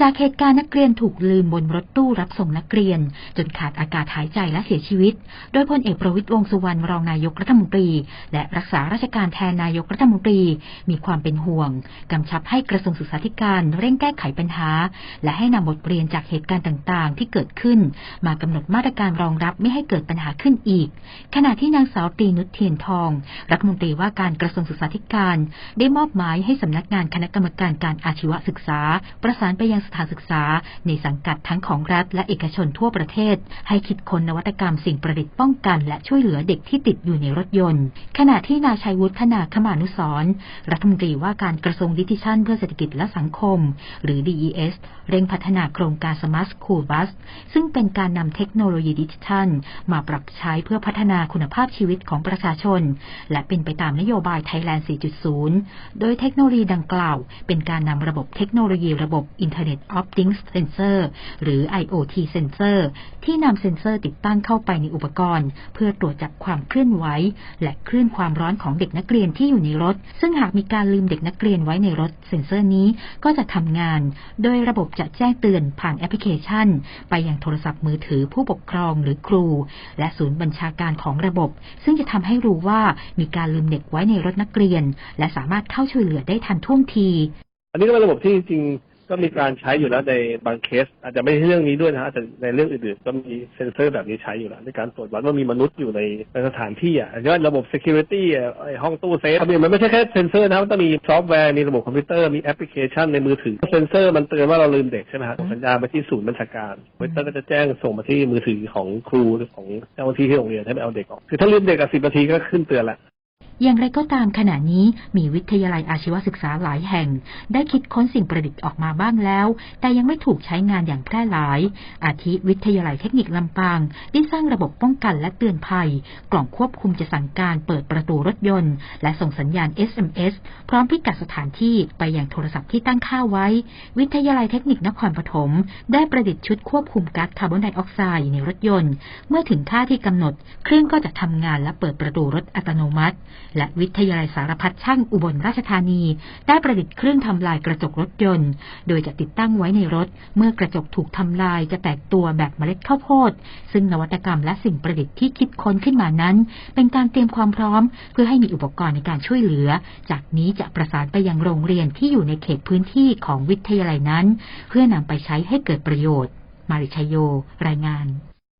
จากเหตุการณ์นักเรียนถูกลืมบนรถตู้รับส่งนักเรียน จนขาดอากาศหายใจและเสียชีวิต โดยพลเอกประวิตรวงสุวรรณรองนายกรัฐมนตรี และรักษาราชการแทนนายกรัฐมนตรี มีความเป็นห่วง กำชับให้กระทรวงศึกษาธิการเร่งแก้ไขปัญหา และให้นำบทเรียนจากเหตุการณ์ต่างๆ ที่เกิดขึ้น มากำหนดมาตรการรองรับไม่ให้เกิดปัญหาขึ้นอีก ขณะที่นางสาวตีนุชเทียนทอง รัฐมนตรีว่าการกระทรวงศึกษาธิการ ได้มอบหมายให้สำนักงานคณะกรรมการการอาชีวศึกษา ประสานไปยังสถานศึกษา ในสังกัดทั้งของรัฐและเอกชนทั่วประเทศ ให้คิดค้นนวัตกรรมสิ่งประดิษฐ์ป้องกัน และช่วยเหลือเด็กที่ติดอยู่ในรถยนต์ ขณะที่นายชัยวุฒินาคมานุสรณ์รัฐมนตรีว่าการกระทรวงดิจิทัลเพื่อเศรษฐกิจและสังคม หรือ DES เร่งพัฒนาโครงการ Smart School Bus ซึ่งเป็นการนำเทคโนโลยีดิจิทัล มาปรับใช้เพื่อพัฒนาคุณภาพชีวิตของประชาชน และเป็นไปตามนโยบาย Thailand 4.0 โดยเทคโนโลยีดังกล่าว เป็นการนำระบบเทคโนโลยีระบบอินเทอร์เน็ต Internet of Things Sensor หรือ IoT Sensor ที่นำเซ็นเซอร์ติดตั้งเข้าไปในอุปกรณ์ เพื่อตรวจจับความเคลื่อนไหว และคลื่นความร้อนของเด็กนักเรียนที่อยู่ในรถ ซึ่งหากมีการลืมเด็กนักเรียนไว้ในรถ เซ็นเซอร์นี้ก็จะทำงาน โดยระบบจะแจ้งเตือนผ่านแอปพลิเคชัน ไปยังโทรศัพท์มือถือผู้ปกครองหรือครู และศูนย์บัญชาการของระบบ ซึ่งจะทำให้รู้ว่ามีการลืมเด็กไว้ในรถนักเรียน และสามารถเข้าช่วยเหลือได้ทันท่วงที อันนี้ก็เป็นระบบที่จริง ก็มีการใช้อยู่แล้วในบางเคส อาจจะไม่ใช่เรื่องนี้ด้วยนะฮะแต่ในเรื่องอื่นๆก็มีเซ็นเซอร์แบบนี้ใช้อยู่แล้ว ในการตรวจวัดว่ามีมนุษย์อยู่ในในสถานที่อะอย่างเช่นระบบ security อะไอ้ห้องตู้เซฟเนี่ยมันไม่ใช่แค่เซ็นเซอร์นะมันต้องมีซอฟต์แวร์มีระบบคอมพิวเตอร์มีแอปพลิเคชันในมือถือเซ็นเซอร์มันเตือนว่าเราลืมเด็กใช่ไหมฮะส่งสัญญาณไปที่ศูนย์บัญชาการคอมพิวเตอร์ก็จะแจ้งส่งมาที่มือถือของครูหรือของเจ้าหน้าที่ที่โรงเรียนให้ไปเอาเด็กออกคือถ้าลืมเด็กอะสิบนาทีก็ขึ้นเตือนละ อย่างไรก็ตามขณะนี้มีวิทยาลัยอาชีวศึกษาหลายแห่ง ได้คิดค้นสิ่งประดิษฐ์ออกมาบ้างแล้ว แต่ยังไม่ถูกใช้งานอย่างแพร่หลาย อาทิวิทยาลัยเทคนิคลำปางได้สร้างระบบป้องกันและเตือนภัย กล่องควบคุมจะสั่งการเปิดประตูรถยนต์ และส่งสัญญาณ SMS พร้อมพิกัดสถานที่ไปยังโทรศัพท์ที่ตั้งค่าไว้ วิทยาลัยเทคนิคนครปฐมได้ประดิษฐ์ชุดควบคุมก๊าซคาร์บอนไดออกไซด์ในรถยนต์ เมื่อถึงค่าที่กำหนด เครื่องก็จะทำงานและเปิดประตูรถอัตโนมัติ และวิทยาลัยสารพัดช่างอุบลราชธานี ได้ประดิษฐ์เครื่องทำลายกระจกรถยนต์ โดยจะติดตั้งไว้ในรถ เมื่อกระจกถูกทำลายจะแตกตัวแบบเมล็ดข้าวโพด ซึ่งนวัตกรรมและสิ่งประดิษฐ์ที่คิดค้นขึ้นมานั้น เป็นการเตรียมความพร้อม เพื่อให้มีอุปกรณ์ในการช่วยเหลือ จากนี้จะประสานไปยังโรงเรียนที่อยู่ในเขตพื้นที่ของวิทยาลัยนั้น เพื่อนำไปใช้ให้เกิดประโยชน์ มาริชยโย รายงาน